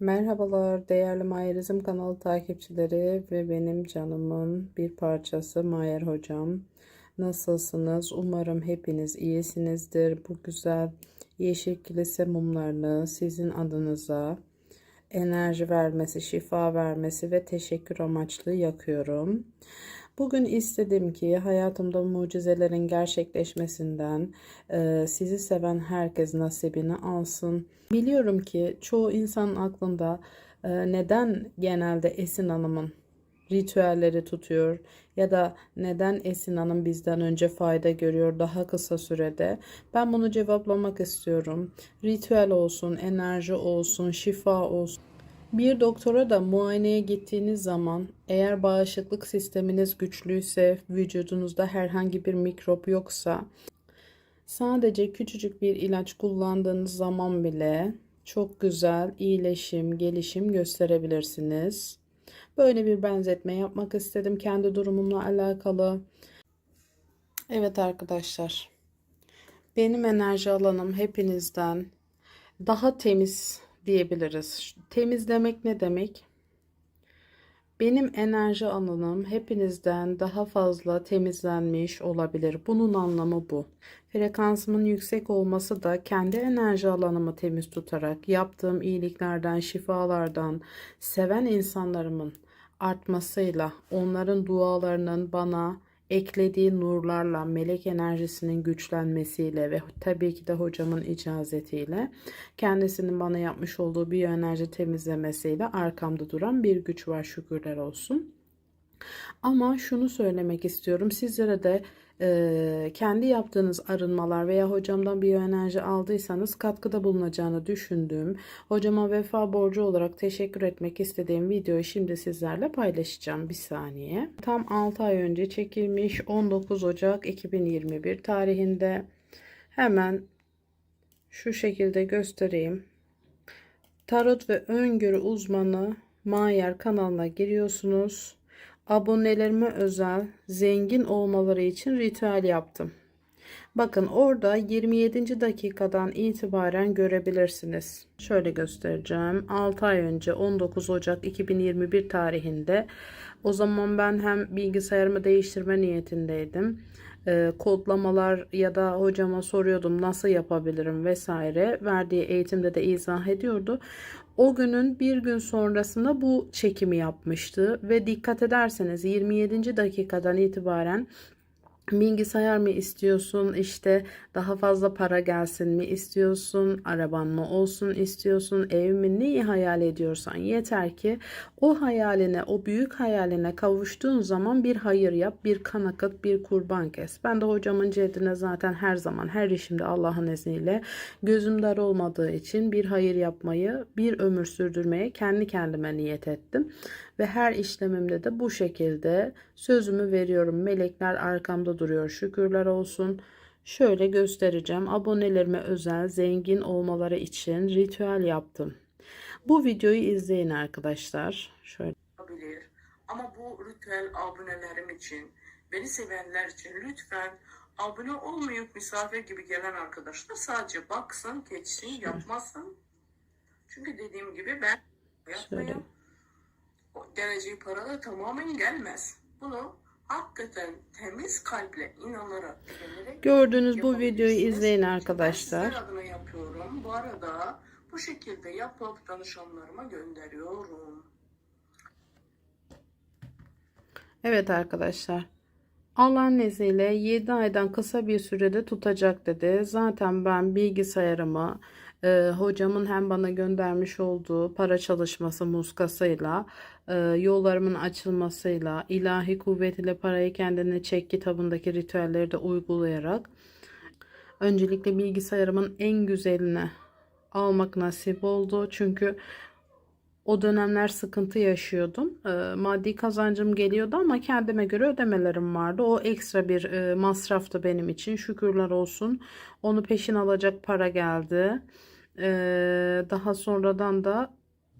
Merhabalar değerli Mayerizm kanalı takipçileri ve benim canımın bir parçası Mayer hocam. Nasılsınız? Umarım hepiniz iyisinizdir. Bu güzel yeşil kilise mumlarını sizin adınıza enerji vermesi, şifa vermesi ve teşekkür amaçlı yakıyorum. Bugün istedim ki hayatımda mucizelerin gerçekleşmesinden e, sizi seven herkes nasibini alsın. Biliyorum ki çoğu insanın aklında e, neden genelde Esin Hanım'ın ritüelleri tutuyor ya da neden Esin Hanım bizden önce fayda görüyor daha kısa sürede? Ben bunu cevaplamak istiyorum. Ritüel olsun, enerji olsun, şifa olsun. Bir doktora da muayeneye gittiğiniz zaman eğer bağışıklık sisteminiz güçlüyse, vücudunuzda herhangi bir mikrop yoksa, sadece küçücük bir ilaç kullandığınız zaman bile çok güzel iyileşim, gelişim gösterebilirsiniz. Böyle bir benzetme yapmak istedim kendi durumumla alakalı. Evet arkadaşlar. Benim enerji alanım hepinizden daha temiz diyebiliriz. Temiz demek ne demek? Benim enerji alanım hepinizden daha fazla temizlenmiş olabilir. Bunun anlamı bu. Frekansımın yüksek olması da kendi enerji alanımı temiz tutarak yaptığım iyiliklerden, şifalardan, seven insanlarımın artmasıyla, onların dualarının bana eklediği nurlarla, melek enerjisinin güçlenmesiyle ve tabii ki de hocamın icazetiyle kendisinin bana yapmış olduğu bir enerji temizlemesiyle arkamda duran bir güç var şükürler olsun. Ama şunu söylemek istiyorum sizlere de e, kendi yaptığınız arınmalar veya hocamdan bir enerji aldıysanız katkıda bulunacağını düşündüğüm hocama vefa borcu olarak teşekkür etmek istediğim videoyu şimdi sizlerle paylaşacağım bir saniye. Tam 6 ay önce çekilmiş 19 Ocak 2021 tarihinde hemen şu şekilde göstereyim. Tarot ve öngörü uzmanı Mayer kanalına giriyorsunuz abonelerime özel zengin olmaları için ritüel yaptım. Bakın orada 27. dakikadan itibaren görebilirsiniz. Şöyle göstereceğim. 6 ay önce 19 Ocak 2021 tarihinde o zaman ben hem bilgisayarımı değiştirme niyetindeydim. E, kodlamalar ya da hocama soruyordum nasıl yapabilirim vesaire. Verdiği eğitimde de izah ediyordu. O günün bir gün sonrasında bu çekimi yapmıştı ve dikkat ederseniz 27. dakikadan itibaren Bilgisayar mı istiyorsun işte daha fazla para gelsin mi istiyorsun? Araban mı olsun istiyorsun? Ev mi? Neyi hayal ediyorsan yeter ki o hayaline o büyük hayaline kavuştuğun zaman bir hayır yap bir kan akıt bir kurban kes. Ben de hocamın ceddine zaten her zaman her işimde Allah'ın izniyle gözüm dar olmadığı için bir hayır yapmayı bir ömür sürdürmeye kendi kendime niyet ettim. Ve her işlemimde de bu şekilde sözümü veriyorum. Melekler arkamda duruyor. Şükürler olsun. Şöyle göstereceğim. Abonelerime özel zengin olmaları için ritüel yaptım. Bu videoyu izleyin arkadaşlar. Şöyle. olabilir. Ama bu ritüel abonelerim için, beni sevenler için lütfen abone olmayıp misafir gibi gelen arkadaşlar sadece baksın, geçsin, yapmasın. Çünkü dediğim gibi ben yapmayayım. Geleceği para da tamamen gelmez. Bunu hakikaten temiz kalple inanarak güvenerek Gördüğünüz bu videoyu izleyin arkadaşlar. adına yapıyorum. Bu arada bu şekilde yapıp danışanlarıma gönderiyorum. Evet arkadaşlar. Allah'ın izniyle 7 aydan kısa bir sürede tutacak dedi. Zaten ben bilgisayarımı e, hocamın hem bana göndermiş olduğu para çalışması muskasıyla e, yollarımın açılmasıyla ilahi kuvvet ile parayı kendine çek kitabındaki ritüelleri de uygulayarak öncelikle bilgisayarımın en güzeline almak nasip oldu. Çünkü o dönemler sıkıntı yaşıyordum. E, maddi kazancım geliyordu ama kendime göre ödemelerim vardı. O ekstra bir e, masraftı benim için. Şükürler olsun. Onu peşin alacak para geldi. E, daha sonradan da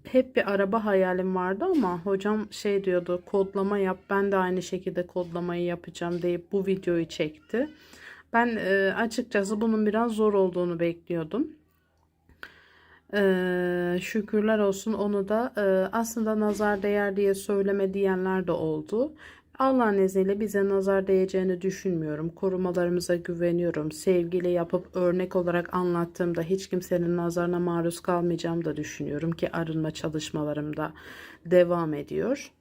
hep bir araba hayalim vardı ama hocam şey diyordu kodlama yap ben de aynı şekilde kodlamayı yapacağım deyip bu videoyu çekti. Ben e, açıkçası bunun biraz zor olduğunu bekliyordum. Ee, şükürler olsun onu da e, aslında nazar değer diye söyleme diyenler de oldu. Allah'ın izniyle bize nazar değeceğini düşünmüyorum. Korumalarımıza güveniyorum. Sevgiyle yapıp örnek olarak anlattığımda hiç kimsenin nazarına maruz kalmayacağım da düşünüyorum ki arınma çalışmalarım da devam ediyor.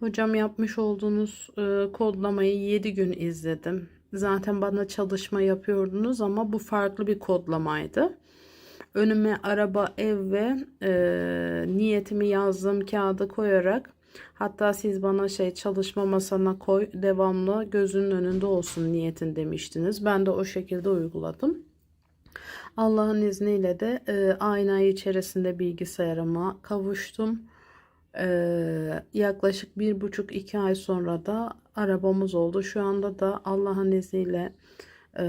Hocam yapmış olduğunuz e, kodlamayı 7 gün izledim. Zaten bana çalışma yapıyordunuz ama bu farklı bir kodlamaydı. Önüme araba, ev ve e, niyetimi yazdığım kağıda koyarak hatta siz bana şey çalışma masana koy devamlı gözünün önünde olsun niyetin demiştiniz. Ben de o şekilde uyguladım. Allah'ın izniyle de e, aynı ay içerisinde bilgisayarıma kavuştum. Ee, yaklaşık bir buçuk iki ay sonra da arabamız oldu. Şu anda da Allah'ın izniyle e,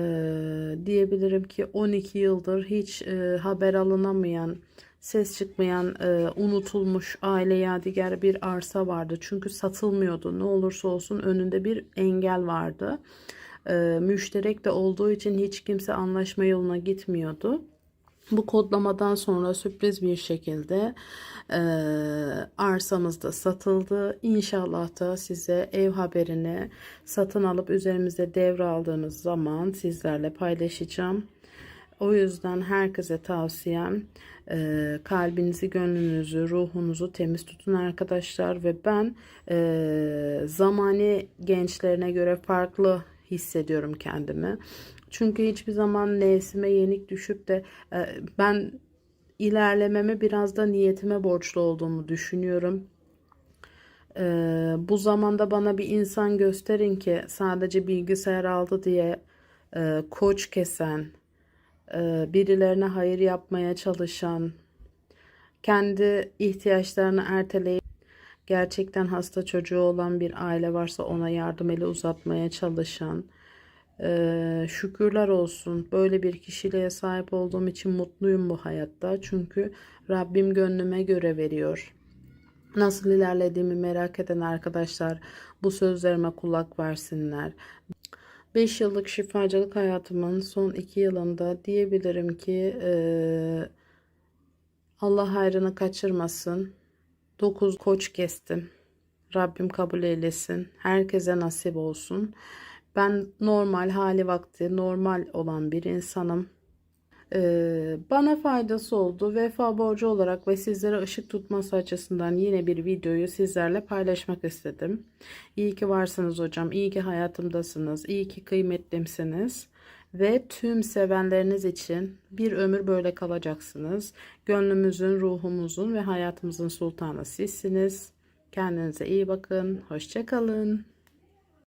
diyebilirim ki 12 yıldır hiç e, haber alınamayan, ses çıkmayan, e, unutulmuş aile yadigarı bir arsa vardı. Çünkü satılmıyordu. Ne olursa olsun önünde bir engel vardı. E, müşterek de olduğu için hiç kimse anlaşma yoluna gitmiyordu. Bu kodlamadan sonra sürpriz bir şekilde e, arsamız da satıldı. İnşallah da size ev haberini satın alıp üzerimize devraldığımız zaman sizlerle paylaşacağım. O yüzden herkese tavsiyem e, kalbinizi, gönlünüzü, ruhunuzu temiz tutun arkadaşlar ve ben e, zamani gençlerine göre farklı hissediyorum kendimi. Çünkü hiçbir zaman nefsime yenik düşüp de e, ben ilerlememe biraz da niyetime borçlu olduğumu düşünüyorum. E, bu zamanda bana bir insan gösterin ki sadece bilgisayar aldı diye e, koç kesen, birilerine hayır yapmaya çalışan, kendi ihtiyaçlarını erteleyip gerçekten hasta çocuğu olan bir aile varsa ona yardım eli uzatmaya çalışan, ee, şükürler olsun. Böyle bir kişiliğe sahip olduğum için mutluyum bu hayatta. Çünkü Rabbim gönlüme göre veriyor. Nasıl ilerlediğimi merak eden arkadaşlar bu sözlerime kulak versinler. 5 yıllık şifacılık hayatımın son 2 yılında diyebilirim ki e, Allah hayrını kaçırmasın. 9 koç kestim. Rabbim kabul eylesin. Herkese nasip olsun. Ben normal hali vakti normal olan bir insanım. Ee, bana faydası oldu. Vefa borcu olarak ve sizlere ışık tutması açısından yine bir videoyu sizlerle paylaşmak istedim. İyi ki varsınız hocam. İyi ki hayatımdasınız. İyi ki kıymetlimsiniz. Ve tüm sevenleriniz için bir ömür böyle kalacaksınız. Gönlümüzün, ruhumuzun ve hayatımızın sultanı sizsiniz. Kendinize iyi bakın. Hoşçakalın.